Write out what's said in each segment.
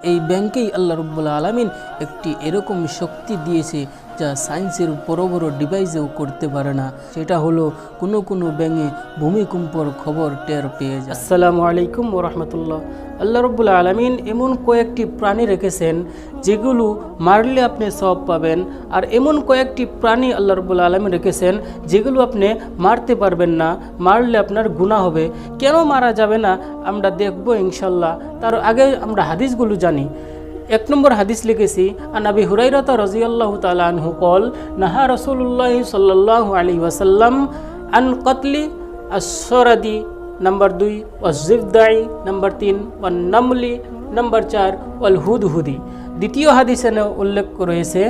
এই ব্যাংকেই আল্লাহ রব্বুল্লা আলমিন একটি এরকম শক্তি দিয়েছে যা সায়েন্সের বড় বড় ডিভাইসেও করতে পারে না। সেটা হলো কোনো কোনো ব্যাঙে ভূমিকম্পর খবর টের পেয়ে যায়। আসসালামু আলাইকুম ওরহমতুল্লাহ আল্লাহ রব্বুল্লা আলমিন এমন কয়েকটি প্রাণী রেখেছেন, যেগুলো মারলে আপনি সব পাবেন, আর এমন কয়েকটি প্রাণী আল্লাহ রব্বুল্লা আলমিন রেখেছেন, যেগুলো আপনি মারতে পারবেন না, মারলে আপনার গুণা হবে। কেন মারা যাবে না, আমরা দেখব ইনশাল্লাহ তার আগে আমরা হাদিসগুলো জানি। এক নম্বর হাদিস লিখেছি আনাবি হুরাইরাতা রাজিয়াল্লাহু আনহু কল নাহা রাসূলুল্লাহ সাল্লাল্লাহু আলাইহি ওয়াসাল্লাম আন কতলি আসরাদি নাম্বার দুই ওয়াজিফদাই নাম্বার তিন ওয়ান নামলি নাম্বার চার ওয়াল হুদহুদি দ্বিতীয় হাদিসে উল্লেখ রয়েছে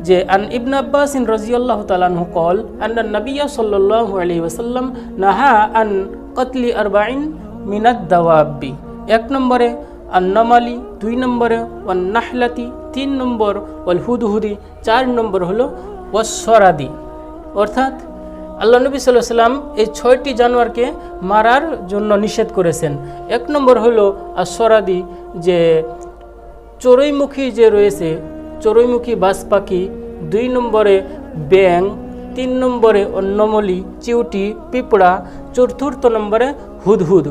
যে, আন ইবন আব্বাস ইন রাজিয়াল্লাহু তাআলা আনহু কল আন্না নবিয়্যা সাল্লাল্লাহু আলাইহি ওয়াসাল্লাম নাহা আন কতলি আরবাইন মিনাদ দাওয়াব্বি এক নম্বরে আন্নামালি দুই নম্বরে ওয়ান নাহলাতি তিন নম্বর ওয়াল হুদহুদি চার নম্বর হলো ওয়াসরাদি। অর্থাৎ আল্লাহ নবী সাল্লাহ সাল্লাম এই ছয়টি জানোয়ারকে মারার জন্য নিষেধ করেছেন। এক নম্বর হলো আসরাদি, যে চড়ুইমুখী যে রয়েছে, চড়ুইমুখী বাস পাখি দুই নম্বরে ব্যাং তিন নম্বরে অন্নমলি, চিউটি, পিঁপড়া, চতুর্থ নম্বরে হুদহুদ।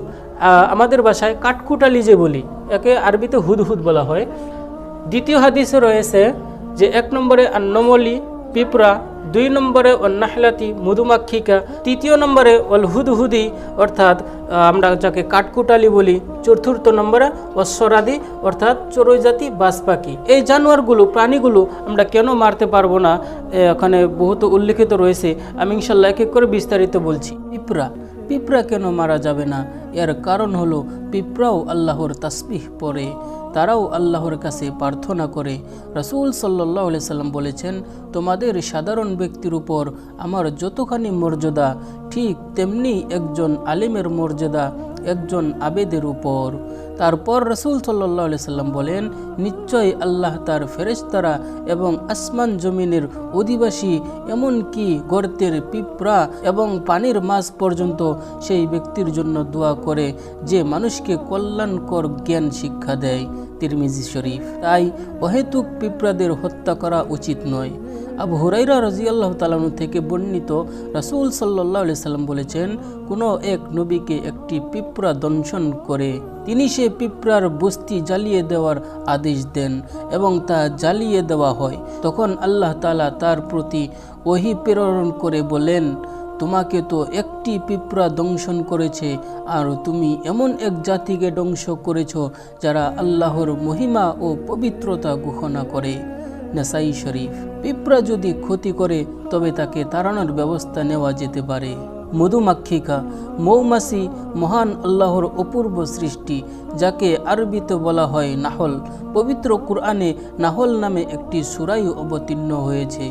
আমাদের ভাষায় কাঠকুটালি যে বলি। একে আরবিতে হুদহুদ বলা হয়। দ্বিতীয় হাদিসে রয়েছে যে এক নম্বরে আন্নমলি, পিঁপড়া, দুই নম্বরে অন্নাহলাতি, মধুমাক্ষিকা, তৃতীয় নম্বরে অল হুদহুদি অর্থাৎ আমরা যাকে কাঠকুটালি বলি, চতুর্থ নম্বরে অশ্বরাদি, অর্থাৎ চড়ুই জাতি বাজ পাখি এই জানোয়ারগুলো, প্রাণীগুলো আমরা কেন মারতে পারব না? এখানে বহুত উল্লেখিত রয়েছে। আমি ইনশাল্লাহ এক এক করে বিস্তারিত বলছি। পিঁপড়া পিঁপড়া কেন মারা যাবে না? এর কারণ হলো, পিঁপড়াও আল্লাহর তাসবিহ পড়ে, তারাও আল্লাহর কাছে প্রার্থনা করে। রসুল সাল্লাহ সাল্লাম বলেছেন, তোমাদের সাধারণ ব্যক্তির উপর আমার যতখানি মর্যাদা, ঠিক তেমনি একজন আলিমের মর্যাদা। একজন আবেদের উপর। তারপর রসুল সাল্লাহ সাল্লাম বলেন নিশ্চয়ই আল্লাহ তার ফেরেস্তারা এবং আসমান জমিনের অধিবাসী, এমনকি গর্তের পিঁপড়া এবং পানির মাছ পর্যন্ত সেই ব্যক্তির জন্য দোয়া করে, যে মানুষকে কল্যাণকর জ্ঞান শিক্ষা দেয়। তিরমিজি শরীফ। তাই অহেতুক পিঁপড়াদের হত্যা করা উচিত নয়। আবু হুরাইরা রাজিয়াল্লাহ তালানু থেকে বর্ণিত রাসুল সাল্লাহ সাল্লাম বলেছেন, কোনো এক নবীকে একটি পিঁপড়া দংশন করে তিনি সে পিঁপড়ার বস্তি জ্বালিয়ে দেওয়ার আদেশ দেন এবং তা জ্বালিয়ে দেওয়া হয়। তখন আল্লাহ তালা তার প্রতি ওহি প্রেরণ করে বলেন তোমাকে তো একটি পিঁপড়া দংশন করেছে, আর তুমি এমন এক জাতিকে ধ্বংস করেছ যারা আল্লাহর মহিমা ও পবিত্রতা ঘোষণা করে। নেশাই শরীফ, পিঁপড়া যদি ক্ষতি করে, তবে তাকে তাড়ানোর ব্যবস্থা নেওয়া যেতে পারে। মধুমাক্ষিকা, মৌমাছি মহান আল্লাহর অপূর্ব সৃষ্টি, যাকে আরবিতে বলা হয় নাহল। পবিত্র কুরআনে নাহল নামে একটি সুরাই অবতীর্ণ হয়েছে।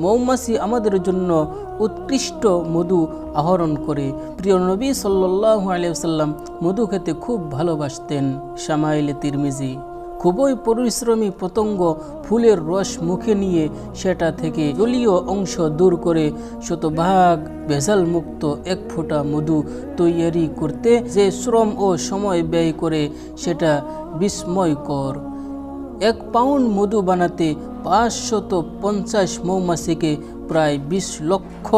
মৌমাছি আমাদের জন্য উৎকৃষ্ট মধু আহরণ করে। প্রিয় নবী সাল্লাহ আলিয়াল্লাম মধু খেতে খুব ভালোবাসতেন। শামাইলে তিরমিজি। খুবই পরিশ্রমী পতঙ্গ ফুলের রস মুখে নিয়ে সেটা থেকে জলীয় অংশ দূর করে শতভাগ ভেজাল মুক্ত এক ফোঁটা মধু তৈরি করতে যে শ্রম ও সময় ব্যয় করে সেটা বিস্ময়কর। এক পাউন্ড মধু বানাতে পাঁচশত পঞ্চাশ মৌমাছিকে প্রায় বিশ লক্ষ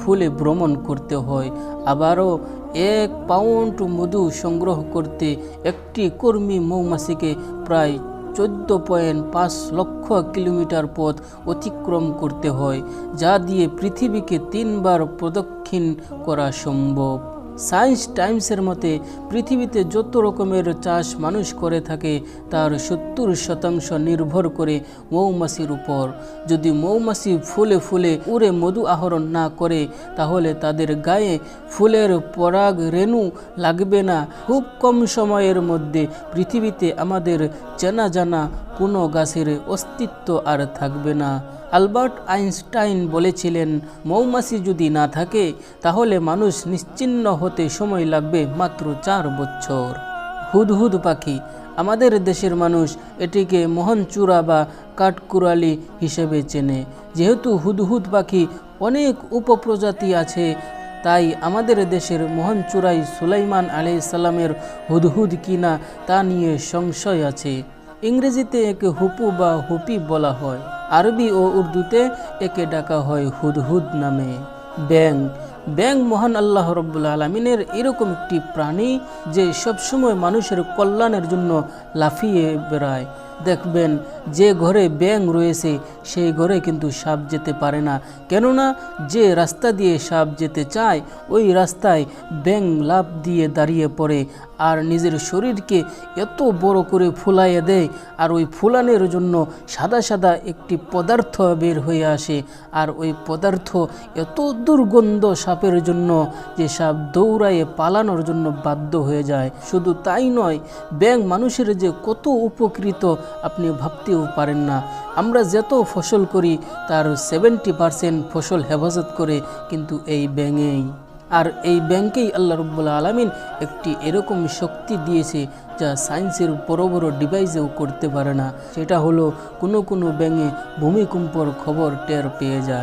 ফুলে ভ্রমণ করতে হয়। আবারও এক পাউন্ড মধু সংগ্রহ করতে একটি কর্মী মৌমাছিকে প্রায় চোদ্দ পয়েন্ট পাঁচ লক্ষ কিলোমিটার পথ অতিক্রম করতে হয়, যা দিয়ে পৃথিবীকে তিনবার প্রদক্ষিণ করা সম্ভব। সায়েন্স টাইমসের মতে, পৃথিবীতে যত রকমের চাষ মানুষ করে থাকে, তার সত্তর শতাংশ নির্ভর করে মৌমাছির উপর। যদি মৌমাছি ফুলে ফুলে উড়ে মধু আহরণ না করে, তাহলে তাদের গায়ে ফুলের পরাগ রেণু লাগবে না। খুব কম সময়ের মধ্যে পৃথিবীতে আমাদের চেনা জানা কোনো গাছের অস্তিত্ব আর থাকবে না। আলবার্ট আইনস্টাইন বলেছিলেন, মৌমাছি যদি না থাকে, তাহলে মানুষ নিশ্চিন্ন হতে সময় লাগবে মাত্র চার বছর। হুদহুদ পাখি, আমাদের দেশের মানুষ এটিকে মোহনচূড়া বা কাঠকুরালি হিসেবে চেনে। যেহেতু হুদহুদ পাখি অনেক উপপ্রজাতি আছে, তাই আমাদের দেশের মোহনচূড়াই সুলাইমান আলি সাল্লামের হুদহুদ কিনা তা নিয়ে সংশয় আছে। ইংরেজিতে একে হুপু বা হুপি বলা হয়। আরবি ও উর্দুতে একে ডাকা হয় হুদহুদ নামে। ব্যাং ব্যাং মহান আল্লাহ রব্বুল আলমিনের এরকম একটি প্রাণী যে সবসময় মানুষের কল্যাণের জন্য লাফিয়ে বেড়ায়। দেখবেন যে ঘরে ব্যাং রয়েছে, সেই ঘরে কিন্তু সাপ যেতে পারে না। কেননা যে রাস্তা দিয়ে সাপ যেতে চায়, ওই রাস্তায় ব্যাং লাভ দিয়ে দাঁড়িয়ে পড়ে আর নিজের শরীরকে এত বড় করে ফুলাইয়ে দেয় আর ওই ফুলানোর জন্য সাদা সাদা একটি পদার্থ বের হয়ে আসে। আর ওই পদার্থ এত দুর্গন্ধ সাপের জন্য, যে সাপ দৌড়াইয়ে পালানোর জন্য বাধ্য হয়ে যায়। শুধু তাই নয় ব্যাং মানুষের যে কত উপকৃত আপনি ভাবতেও পারেন না। আমরা যত ফসল করি, তার সেভেন্টি পারসেন্ট ফসল হেফাজত করে কিন্তু এই ব্যাঙেই। আর এই ব্যাংকেই আল্লাহ রব্বুল আলমিন একটি এরকম শক্তি দিয়েছে, যা সায়েন্সের বড় বড় ডিভাইসেও করতে পারে না। সেটা হলো, কোনো কোনো ব্যাঙে ভূমিকম্পর খবর টের পেয়ে যায়।